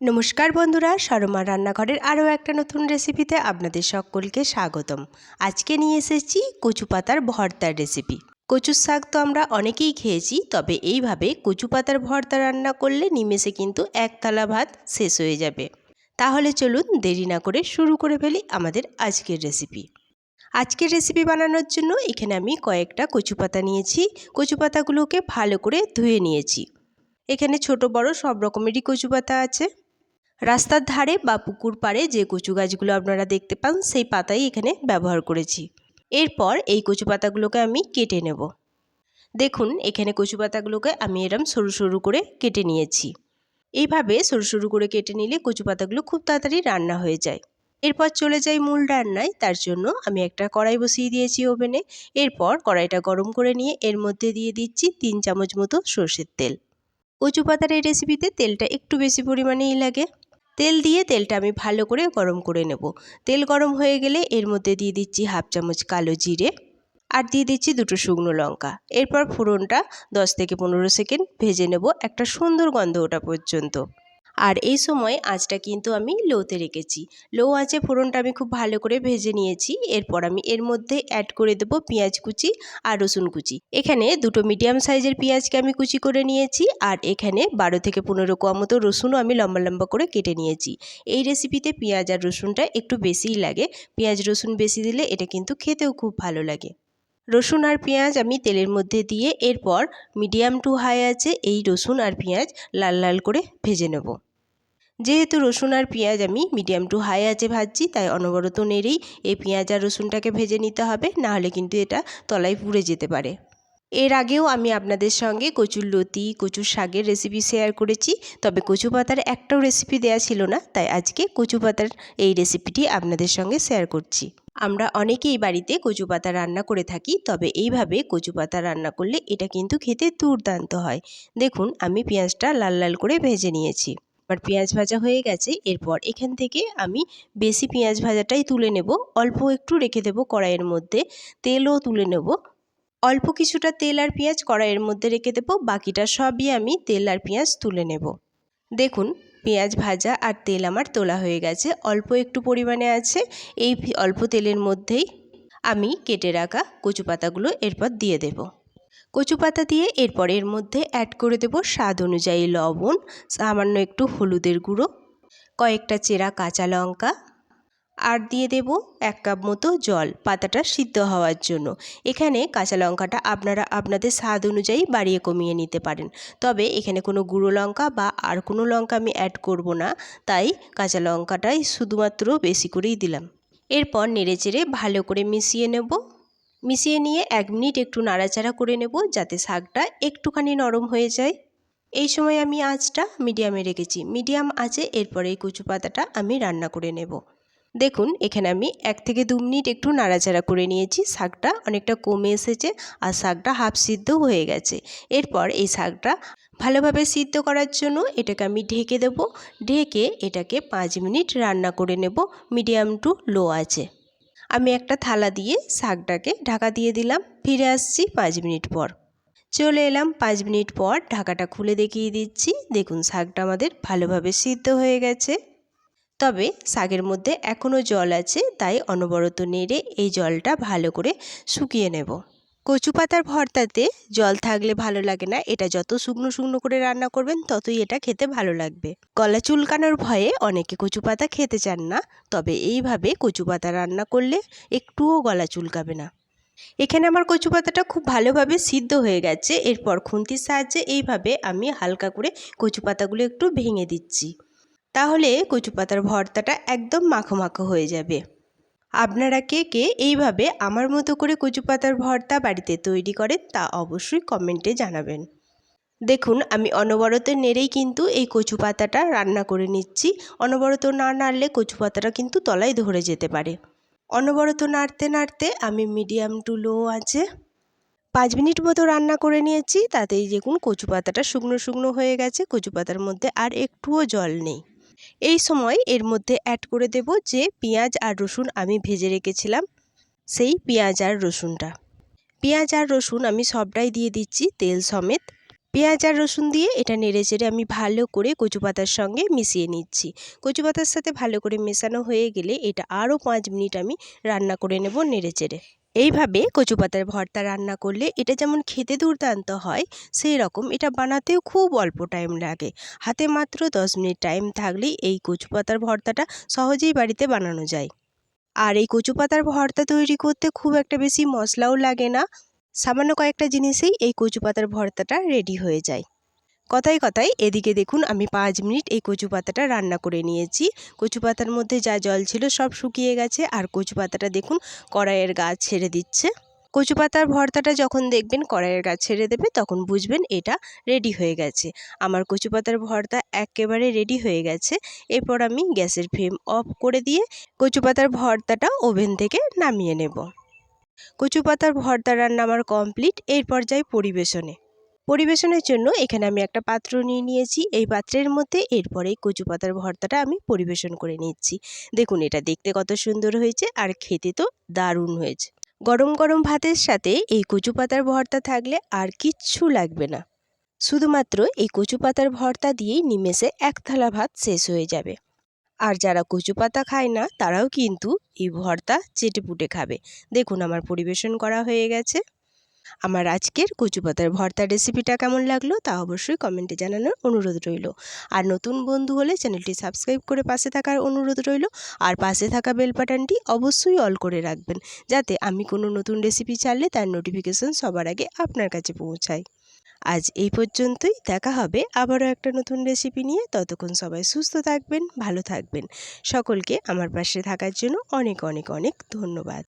নমস্কার বন্ধুরা, সরমা রান্নাঘরের আরও একটা নতুন রেসিপিতে আপনাদের সকলকে স্বাগতম। আজকে নিয়ে এসেছি কচু পাতার ভর্তার রেসিপি কচুর শাক তো আমরা অনেকেই খেয়েছি, তবে এইভাবে কচু পাতার ভর্তা রান্না করলে নিমেষে কিন্তু এক থালা ভাত শেষ হয়ে যাবে। তাহলে চলুন দেরি না করে শুরু করে ফেলি আমাদের আজকের রেসিপি আজকের রেসিপি বানানোর জন্য এখানে আমি কয়েকটা কচু পাতা নিয়েছি। কচু পাতাগুলোকে ভালো করে ধুয়ে নিয়েছি। এখানে ছোট বড় সব রকমেরই কচু পাতা আছে। রাস্তার ধারে বা পুকুর পাড়ে যে কচু গাছগুলো আপনারা দেখতে পান, সেই পাতাই এখানে ব্যবহার করেছি। এরপর এই কচু পাতাগুলোকে আমি কেটে নেব। দেখুন, এখানে কচু পাতাগুলোকে আমি এরম সরু সরু করে কেটে নিয়েছি। এইভাবে সরু সরু করে কেটে নিলে কচু পাতাগুলো খুব তাড়াতাড়ি রান্না হয়ে যায়। এরপর চলে যাই মূল রান্নায়, তার জন্য আমি একটা কড়াই বসিয়ে দিয়েছি ওভেনে। এরপর কড়াইটা গরম করে নিয়ে এর মধ্যে দিয়ে দিচ্ছি তিন চামচ মতো সর্ষের তেল। কচু পাতার এই রেসিপিতে তেলটা একটু বেশি পরিমাণেই লাগে। তেল দিয়ে তেলটা আমি ভালো করে গরম করে নেব। তেল গরম হয়ে গেলে এর মধ্যে দিয়ে দিচ্ছি হাফ চামচ কালো জিরে আর দিয়ে দিচ্ছি দুটো শুকনো লঙ্কা। এরপর ফোড়নটা দশ থেকে পনেরো সেকেন্ড ভেজে নেব। একটা সুন্দর গন্ধ ওটা পর্যন্ত। আর এই সময় আঁচটা কিন্তু আমি লোতে রেখেছি। লো আঁচে ফোড়নটা আমি খুব ভালো করে ভেজে নিয়েছি। এরপর আমি এর মধ্যে অ্যাড করে দেবো পেঁয়াজ কুচি আর রসুন কুচি। এখানে দুটো মিডিয়াম সাইজের পেঁয়াজকে আমি কুচি করে নিয়েছি আর এখানে বারো থেকে পনেরো কোয়া মতো রসুনও আমি লম্বা লম্বা করে কেটে নিয়েছি। এই রেসিপিতে পেঁয়াজ আর রসুনটা একটু বেশিই লাগে। পেঁয়াজ, রসুন বেশি দিলে এটা কিন্তু খেতেও খুব ভালো লাগে। রসুন আর পেঁয়াজ আমি তেলের মধ্যে দিয়ে এরপর মিডিয়াম টু হাই আছে এই রসুন আর পেঁয়াজ লাল লাল করে ভেজে নেব। যেহেতু রসুন আর পেঁয়াজ আমি মিডিয়াম টু হাই আঁচে ভাজছি, তাই অনবরত নেড়েই এই পেঁয়াজ আর রসুনটাকে ভেজে নিতে হবে নাহলে কিন্তু এটা তলায় পুড়ে যেতে পারে। এর আগেও আমি আপনাদের সঙ্গে কচুর লতি, কচুর শাকের রেসিপি শেয়ার করেছি, তবে কচু পাতার একটাও রেসিপি দেয়া ছিল না, তাই আজকে কচু পাতার এই রেসিপিটি আপনাদের সঙ্গে শেয়ার করছি। আমরা অনেকেই বাড়িতে কচু পাতা রান্না করে থাকি, তবে এইভাবে কচু পাতা রান্না করলে এটা কিন্তু খেতে দুর্দান্ত হয়। দেখুন, আমি পেঁয়াজটা লাল লাল করে ভেজে নিয়েছি। আমার পেঁয়াজ ভাজা হয়ে গেছে, এরপর এখান থেকে আমি বেশি পেঁয়াজ ভাজাটাই তুলে নেব। অল্প একটু রেখে দেবো কড়াইয়ের মধ্যে, তেলও তুলে নেব। অল্প কিছুটা তেল আর পেঁয়াজ কড়াইয়ের মধ্যে রেখে দেবো, বাকিটা সবই আমি তেল আর পেঁয়াজ তুলে নেব। দেখুন, পেঁয়াজ ভাজা আর তেল আমার তোলা হয়ে গেছে, অল্প একটু পরিমাণে আছে, এই অল্প তেলের মধ্যেই আমি কেটে রাখা কচু পাতাগুলো এরপর দিয়ে দেবো। কচু পাতা দিয়ে এরপর এর মধ্যে অ্যাড করে দেব স্বাদ অনুযায়ী লবণ, সামান্য একটু হলুদের গুঁড়ো, কয়েকটা চেরা কাঁচা লঙ্কা আর দিয়ে দেব এক কাপ মতো জল। পাতাটা সিদ্ধ হওয়ার জন্য। এখানে কাঁচা লঙ্কাটা আপনারা আপনাদের স্বাদ অনুযায়ী বাড়িয়ে কমিয়ে নিতে পারেন। তবে এখানে কোনো গুঁড়ো লঙ্কা বা আর কোনো লঙ্কা আমি অ্যাড করব না, তাই কাঁচা লঙ্কাটাই শুধুমাত্র বেশি করেই দিলাম। এরপর নেড়েচেড়ে ভালো করে মিশিয়ে নেব। মিশিয়ে নিয়ে এক মিনিট একটু নাড়াচাড়া করে নেব যাতে শাকটা একটুখানি নরম হয়ে যায়। এই সময় আমি আঁচটা মিডিয়ামে রেখেছি। মিডিয়াম আঁচে এরপরে এই কচু পাতাটা আমি রান্না করে নেব। দেখুন, এখানে আমি এক থেকে দু মিনিট একটু নাড়াচাড়া করে নিয়েছি। শাকটা অনেকটা কমে এসেছে আর শাকটা হাফ সিদ্ধ হয়ে গেছে। এরপর এই শাকটা ভালোভাবে সিদ্ধ করার জন্য এটাকে আমি ঢেকে দেব। ঢেকে এটাকে পাঁচ মিনিট রান্না করে নেব মিডিয়াম টু লো আছে আমি একটা থালা দিয়ে শাকটাকে ঢাকা দিয়ে দিলাম, ফিরে আসছি পাঁচ মিনিট পর। চলে এলাম পাঁচ মিনিট পর ঢাকাটা খুলে দেখিয়ে দিচ্ছি। দেখুন, শাকটা আমাদের ভালোভাবে সিদ্ধ হয়ে গেছে। তবে শাকের মধ্যে এখনও জল আছে, তাই অনবরত নেড়ে এই জলটা ভালো করে শুকিয়ে নেব। কচু পাতার ভর্তাতে জল থাকলে ভালো লাগে না। এটা যত শুকনো শুকনো করে রান্না করবেন, ততই এটা খেতে ভালো লাগবে। গলা চুলকানোর ভয়ে অনেকে কচু পাতা খেতে চান না, তবে এইভাবে কচু পাতা রান্না করলে একটুও গলা চুলকাবে না। এখানে আমার কচু পাতাটা খুব ভালোভাবে সিদ্ধ হয়ে গেছে। এরপর খুন্তির সাহায্যে এইভাবে আমি হালকা করে কচু পাতাগুলো একটু ভেঙে দিচ্ছি। তাহলে কচু পাতার ভর্তাটা একদম মাখো মাখো হয়ে যাবে। আপনারা কে কে এইভাবে আমার মতো করে কচু পাতার ভর্তা বাড়িতে তৈরি করেন তা অবশ্যই কমেন্টে জানাবেন। দেখুন, আমি অনবরত নেড়েই কিন্তু এই কচু পাতাটা রান্না করে নিচ্ছি। অনবরত না নাড়লে কচু পাতাটা কিন্তু তলায় ধরে যেতে পারে। অনবরত নাড়তে নাড়তে আমি মিডিয়াম টু লো আছে। পাঁচ মিনিট মতো রান্না করে নিয়েছি, তাতেই দেখুন কচু পাতাটা শুকনো শুকনো হয়ে গেছে। কচু পাতার মধ্যে আর একটুও জল নেই। এই সময় এর মধ্যে অ্যাড করে দেব যে পেঁয়াজ আর রসুন আমি ভেজে রেখেছিলাম। সেই পেঁয়াজ আর রসুনটা। পেঁয়াজ আর রসুন আমি সবটাই দিয়ে দিচ্ছি তেল সমেত। পেঁয়াজ আর রসুন দিয়ে এটা নেড়ে চেড়ে আমি ভালো করে কচু পাতার সঙ্গে মিশিয়ে নিচ্ছি। কচু পাতার সাথে ভালো করে মেশানো হয়ে গেলে এটা আরও পাঁচ মিনিট আমি রান্না করে নেব নেড়ে চেড়ে। এইভাবে কচু পাতার ভর্তা রান্না করলে এটা যেমন খেতে দুর্দান্ত হয় সেই রকম এটা বানাতেও খুব অল্প টাইম লাগে। হাতে মাত্র দশ মিনিট টাইম থাকলেই এই কচু পাতার ভর্তাটা সহজেই বাড়িতে বানানো যায়। আর এই কচু পাতার ভর্তা তৈরি করতে খুব একটা বেশি মশলাও লাগে না, সামান্য কয়েকটা জিনিসেই এই কচু পাতার ভর্তাটা রেডি হয়ে যায়। কথায় কথায় এদিকে দেখুন আমি পাঁচ মিনিট এই কচু পাতাটা রান্না করে নিয়েছি। কচু পাতার মধ্যে যা জল ছিল সব শুকিয়ে গেছে আর কচু পাতাটা দেখুন কড়াইয়ের গাছ ছেড়ে দিচ্ছে। কচু পাতার ভর্তাটা যখন দেখবেন কড়াইয়ের গাছ ছেড়ে দেবে তখন বুঝবেন এটা রেডি হয়ে গেছে। আমার কচু পাতার ভর্তা একেবারে রেডি হয়ে গেছে। এরপর আমি গ্যাসের ফ্লেম অফ করে দিয়ে কচু পাতার ভর্তাটা ওভেন থেকে নামিয়ে নেব। কচু পাতার ভর্তা রান্না আমার কমপ্লিট এরপর যাই পরিবেশনে। পরিবেশনের জন্য এখানে আমি একটা পাত্র নিয়ে নিয়েছি। এই পাত্রের মধ্যে এরপরে কচু পাতার ভর্তাটা আমি পরিবেশন করে নিচ্ছি। দেখুন, এটা দেখতে কত সুন্দর হয়েছে আর খেতে তো দারুণ হয়েছে। গরম গরম ভাতের সাথে এই কচু পাতার ভর্তা থাকলে আর কিচ্ছু লাগবে না। শুধুমাত্র এই কচু পাতার ভর্তা দিয়েই নিমেষে এক থালা ভাত শেষ হয়ে যাবে। আর যারা কচু পাতা খায় না, তারাও কিন্তু এই ভর্তা চেটেপুটে খাবে। দেখুন, আমার পরিবেশন করা হয়ে গেছে। আমার আজকের কচু পাতার ভর্তা রেসিপিটা কেমন লাগল তা অবশ্যই কমেন্টে জানানোর অনুরোধ রইল। আর নতুন বন্ধু হলে চ্যানেলটি সাবস্ক্রাইব করে পাশে থাকার অনুরোধ রইল। আর পাশে থাকা বেল বাটনটি অবশ্যই অল করে রাখবেন, যাতে আমি কোনো নতুন রেসিপি ছাড়লে তার নোটিফিকেশন সবার আগে আপনার কাছে পৌঁছায়। আজ এই পর্যন্তই, দেখা হবে আবারও একটা নতুন রেসিপি নিয়ে। ততক্ষণ সবাই সুস্থ থাকবেন, ভালো থাকবেন। সকলকে আমার পাশে থাকার জন্য অনেক অনেক অনেক ধন্যবাদ।